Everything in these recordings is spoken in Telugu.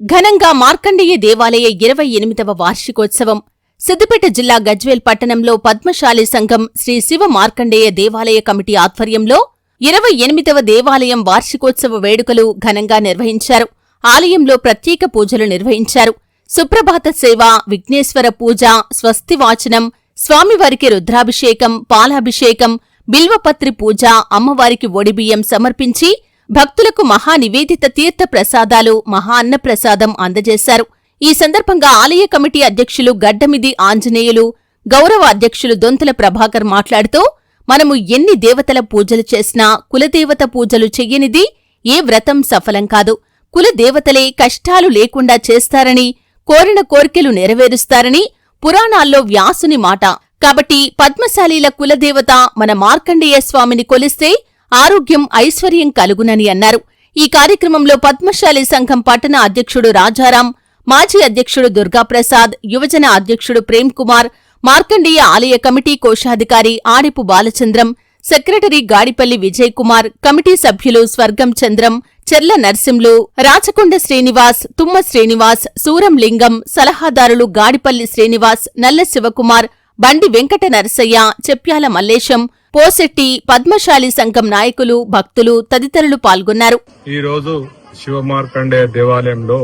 ఘనంగా మార్కండేయ దేవాలయ ఇరవై ఎనిమిదవ వార్షికోత్సవం. సిద్దిపేట జిల్లా గజ్వేల్ పట్టణంలో పద్మశాలి సంఘం శ్రీ శివ మార్కండేయ దేవాలయ కమిటీ ఆధ్వర్యంలో ఇరవై ఎనిమిదవ దేవాలయం వార్షికోత్సవ వేడుకలు ఘనంగా నిర్వహించారు. ఆలయంలో ప్రత్యేక పూజలు నిర్వహించారు. సుప్రభాత సేవ విఘ్నేశ్వర పూజ స్వస్తివాచనం స్వామివారికి రుద్రాభిషేకం పాలాభిషేకం బిల్వపత్రి పూజ అమ్మవారికి ఒడిబియ్యం సమర్పించి భక్తులకు మహా నివేదిత తీర్థ ప్రసాదాలు మహా అన్నప్రసాదం అందజేశారు. ఈ సందర్భంగా ఆలయ కమిటీ అధ్యక్షులు గడ్డమిది ఆంజనేయులు గౌరవ అధ్యక్షులు దొంతల ప్రభాకర్ మాట్లాడుతూ మనము ఎన్ని దేవతల పూజలు చేసినా కులదేవత పూజలు చెయ్యనిది ఏ వ్రతం సఫలం కాదు. కులదేవతలే కష్టాలు లేకుండా చేస్తారని కోరిన కోర్కెలు నెరవేరుస్తారని పురాణాల్లో వ్యాసుని మాట. కాబట్టి పద్మశాలీల కులదేవత మన మార్కండేయ స్వామిని కొలిస్తే ఆరోగ్యం ఐశ్వర్యం కలుగునని అన్నారు. ఈ కార్యక్రమంలో పద్మశాలి సంఘం పట్టణ అధ్యక్షుడు రాజారాం మాజీ అధ్యక్షుడు దుర్గాప్రసాద్ యువజన అధ్యక్షుడు ప్రేమ్ కుమార్ మార్కండేయ ఆలయ కమిటీ కోశాధికారి ఆడిపు బాలచంద్రం సెక్రటరీ గాడిపల్లి విజయ్ కుమార్ కమిటీ సభ్యులు స్వర్గం చంద్రం చెర్ల నర్సింలు రాచకొండ శ్రీనివాస్ తుమ్మ శ్రీనివాస్ సూరం లింగం సలహాదారులు గాడిపల్లి శ్రీనివాస్ నల్ల శివకుమార్ బండి వెంకట నరసయ్య చెప్యాల మల్లేశం పోసెట్టి పద్మశాలి సంఘం నాయకులు భక్తులు తదితరులు పాల్గొన్నారు. ఈ రోజు శివమార్కండే దేవాలయంలో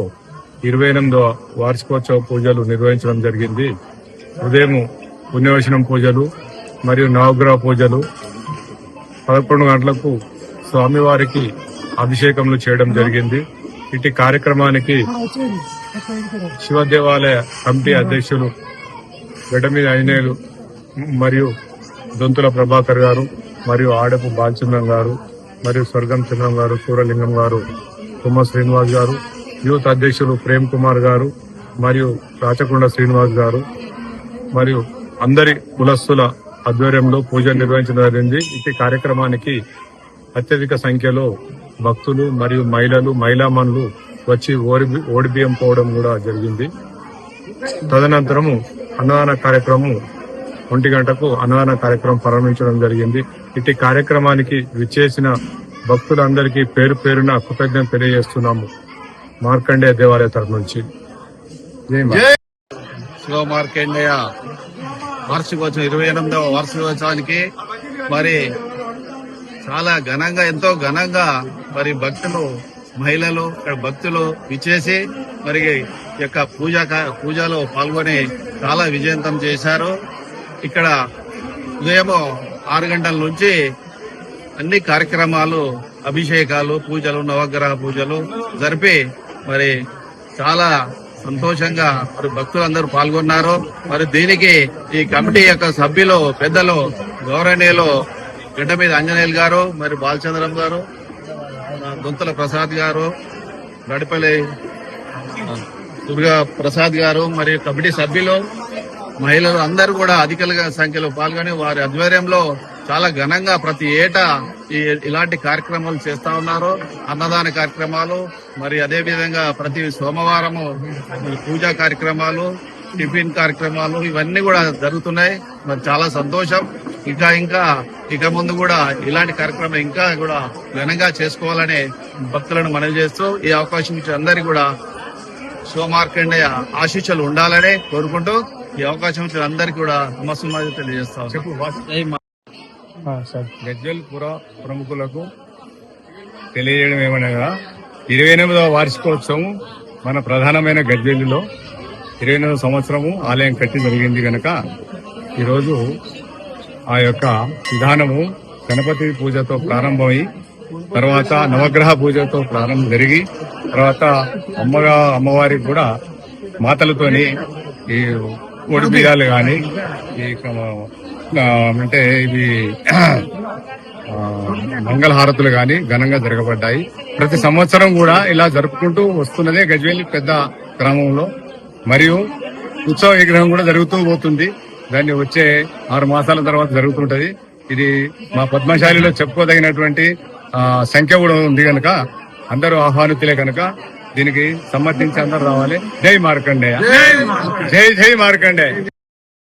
ఇరవై ఎనిమిదో వార్షికోత్సవ పూజలు నిర్వహించడం జరిగింది. ఉదయం పుణ్యవచనం పూజలు మరియు నవగ్రహ పూజలు. పదకొండు గంటలకు స్వామివారికి అభిషేకములు చేయడం జరిగింది. ఇటు కార్యక్రమానికి శివ దేవాలయ కమిటీ అధ్యక్షులు వెటమిన్ అయినేలు మరియు దొంతుల ప్రభాకర్ గారు మరియు ఆడపు బాలచంద్రం గారు మరియు స్వర్గం చంద్రం గారు సూరలింగం గారు తుమ్మ శ్రీనివాస్ గారు యూత్ అధ్యక్షులు ప్రేమ్ కుమార్ గారు మరియు రాచకొండ శ్రీనివాస్ గారు మరియు అందరి కులస్తుల ఆధ్వర్యంలో పూజలు నిర్వహించడం జరిగింది. ఈ కార్యక్రమానికి అత్యధిక సంఖ్యలో భక్తులు మరియు మహిళలు మహిళామణులు వచ్చి ఓడి ఓడిబియ్యం పోవడం కూడా జరిగింది. తదనంతరము అన్నదాన కార్యక్రమం ఒంటి గంటకు అన్నదాన కార్యక్రమం ప్రారంభించడం జరిగింది. ఇటు కార్యక్రమానికి విచ్చేసిన భక్తులందరికీ పేరు పేరున కృతజ్ఞత తెలియజేస్తున్నాము. మార్కండేయ దేవాలయ తరఫు నుంచి. జై శివ మార్కండేయ. వార్షికోత్సవం ఇరవై ఎనిమిదవ వార్షికోత్సవానికి మరి చాలా ఘనంగా ఎంతో ఘనంగా మరి భక్తులు మహిళలు భక్తులు విచ్చేసి మరి ఈ యొక్క పూజ పూజలో పాల్గొని చాలా విజయవంతం చేశారు. ఇక్కడ ఉదయం ఆరు గంటల నుంచి అన్ని కార్యక్రమాలు అభిషేకాలు పూజలు నవగ్రహ పూజలు జరిపి మరి చాలా సంతోషంగా మరి భక్తులందరూ పాల్గొన్నారు. మరి దీనికి ఈ కమిటీ యొక్క సభ్యులు పెద్దలు గౌరవనీయులు గడ్డ మీద ఆంజనేయులు గారు మరి బాలచంద్రం గారు గుంతల దొంతల ప్రసాద్ గారు నడిపల్లి దుర్గా ప్రసాద్ గారు మరియు కమిటీ సభ్యులు మహిళలు అందరూ కూడా అధిక సంఖ్యలో పాల్గొని వారి ఆధ్వర్యంలో చాలా ఘనంగా ప్రతి ఏటా ఈ ఇలాంటి కార్యక్రమాలు చేస్తా ఉన్నారు. అన్నదాన కార్యక్రమాలు మరి అదే విధంగా ప్రతి సోమవారము పూజా కార్యక్రమాలు టిఫిన్ కార్యక్రమాలు ఇవన్నీ కూడా జరుగుతున్నాయి. మరి చాలా సంతోషం. ఇంకా ఇంకా ఇక ముందు కూడా ఇలాంటి కార్యక్రమం ఇంకా కూడా ఘనంగా చేసుకోవాలని భక్తులను మనవి చేస్తూ ఈ అవకాశం ఇచ్చిన అందరికీ కూడా శివమార్కండేయ ఆశీస్సులు ఉండాలని కోరుకుంటూ ఈ అవకాశం ఇచ్చిన అందరికీ కూడా నమస్కారం తెలియజేస్తాం గజ్వెల్ పుర ప్రముఖులకు తెలియజేయడం ఏమనగా ఇరవై ఎనిమిదవ వార్షికోత్సవం మన ప్రధానమైన గజ్వెల్లిలో ఇరవై ఎనిమిదవ సంవత్సరము ఆలయం కట్టి జరిగింది గనక ఈరోజు ఆ యొక్క విధానము గణపతి పూజతో ప్రారంభమై తర్వాత నవగ్రహ పూజతో ప్రారంభం జరిగి తర్వాత అమ్మగా అమ్మవారికి కూడా మాతలతోని ఈ ఒడి బియ్యాలు కానీ ఈ అంటే ఇవి మంగళహారతులు కానీ ఘనంగా జరగబడ్డాయి. ప్రతి సంవత్సరం కూడా ఇలా జరుపుకుంటూ వస్తున్నదే గజ్వేలి పెద్ద గ్రామంలో. మరియు ఉత్సవ విగ్రహం కూడా జరుగుతూ పోతుంది. దాన్ని వచ్చే ఆరు మాసాల తర్వాత జరుగుతుంటది. ఇది మా పద్మశాలిలో చెప్పుకోదగినటువంటి సంఖ్య కూడా ఉంది కనుక అందరూ ఆహ్వానితులే కనుక దీనికి సమ్మతించి అందరూ రావాలి. జై మార్కండేయ. జై జై మార్కండేయ.